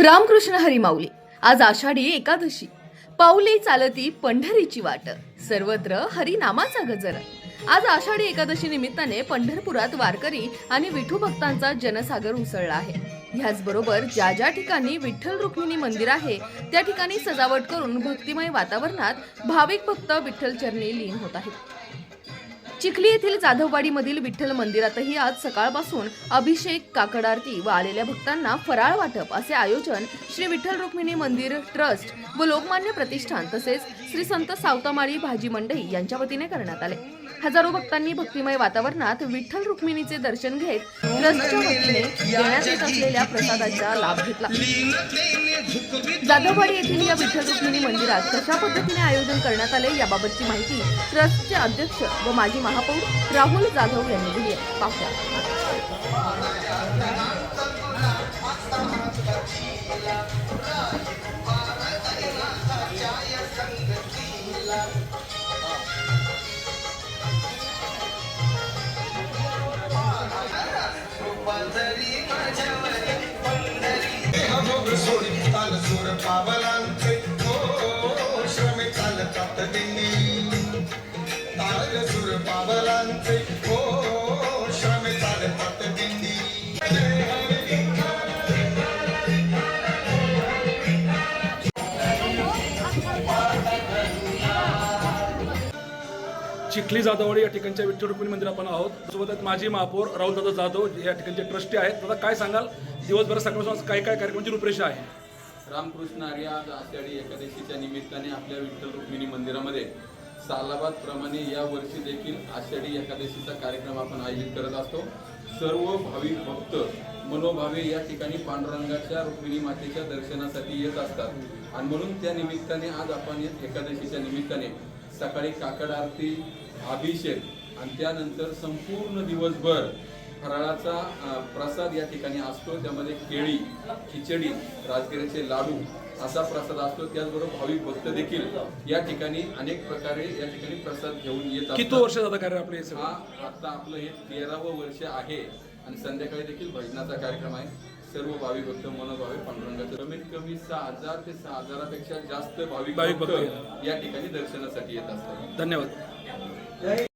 रामकृष्ण हरिमाऊली. आज आषाढी एकादशी. पाऊली चालती पंढरीची वाट. सर्वत्र हरिनामाचा गजर. आज आषाढी एकादशी निमित्ताने पंढरपुरात वारकरी आणि विठू भक्तांचा जनसागर उसळला आहे. ह्याचबरोबर ज्या ज्या ठिकाणी विठ्ठल रुक्मिणी मंदिर आहे त्या ठिकाणी सजावट करून भक्तिमय वातावरणात भाविक भक्त विठ्ठल चरणी लीन होत आहेत. चिखली येथील जाधववाडीमधील विठ्ठल मंदिरातही आज सकाळपासून अभिषेक काकड आरती व आलेल्या भक्तांना फराळ वाटप असे आयोजन श्री विठ्ठल रुक्मिणी मंदिर ट्रस्ट व लोकमान्य प्रतिष्ठान तसेच श्री संत सावतामाळी भाजी मंडई यांच्या वतीने करण्यात आले. हजारो भक्तांनी भक्तिमय वातावरणात विठ्ठल रुक्मिणीचे दर्शन घेत ट्रस्टच्या वतीने देण्यात येत असलेल्या प्रसादाचा लाभ घेतला. जाधववाडी येथील या विठ्ठल रुक्मिणी मंदिरात कशा पद्धतीने आयोजन करण्यात आले याबाबतची माहिती ट्रस्टचे अध्यक्ष व माजी महापौर राहुल जाधव यांनी दिली आहे. पाहूया. हो, श्रमे चालतात दिंडी ताल सूर पावलांचे हो, चिखली जाधववाडी या ठिकाणच्या विठ्ठल रुक्मिणी मंदिर आपण आहोत. सोबतच माजी महापौर राहुलदादा जाधव या ठिकाणचे ट्रस्टी आहेत. दादा काय सांगाल? दिवसभर सकाळपासून काय काय कार्यक्रमाची म्हणजे रूपरेषा आहे? रामकृष्ण आर्या आज आषाढी एकादशीच्या निमित्ताने आपल्या विठ्ठल रुक्मिणी मंदिरामध्ये सालाबाद प्रमाणे या वर्षी देखील आषाढी एकादशीचा कार्यक्रम आपण आयोजित करत असतो. सर्व भाविक भक्त मनोभावे या ठिकाणी पांडुरंगाच्या रुक्मिणी मातेच्या दर्शनासाठी येत असतात. आणि म्हणून त्या निमित्ताने आज आपण एकादशीच्या निमित्ताने सकाळी काकड आरती अभिषेक आणि त्यानंतर संपूर्ण दिवसभर फराळाचा प्रसाद या ठिकाणी असतो. त्यामध्ये केळी खिचडी राजगिऱ्याचे लाडू असा प्रसाद असतो. त्याचबरोबर भाविक भक्त देखील या ठिकाणी अनेक प्रकारे या ठिकाणी प्रसाद घेऊन येत किती वर्ष जाता कार्य आपले हे? हा आता आपलं हे तेरावं वर्ष आहे आणि संध्याकाळी देखील भजनाचा कार्यक्रम आहे. सर्व भाविक भक्त मनोभावे पांडुरंगाचे कमीत कमी सहा हजार ते सहा हजारापेक्षा जास्त भाविक भाविक भक्त भक्त या ठिकाणी दर्शनासाठी येत असतात. धन्यवाद.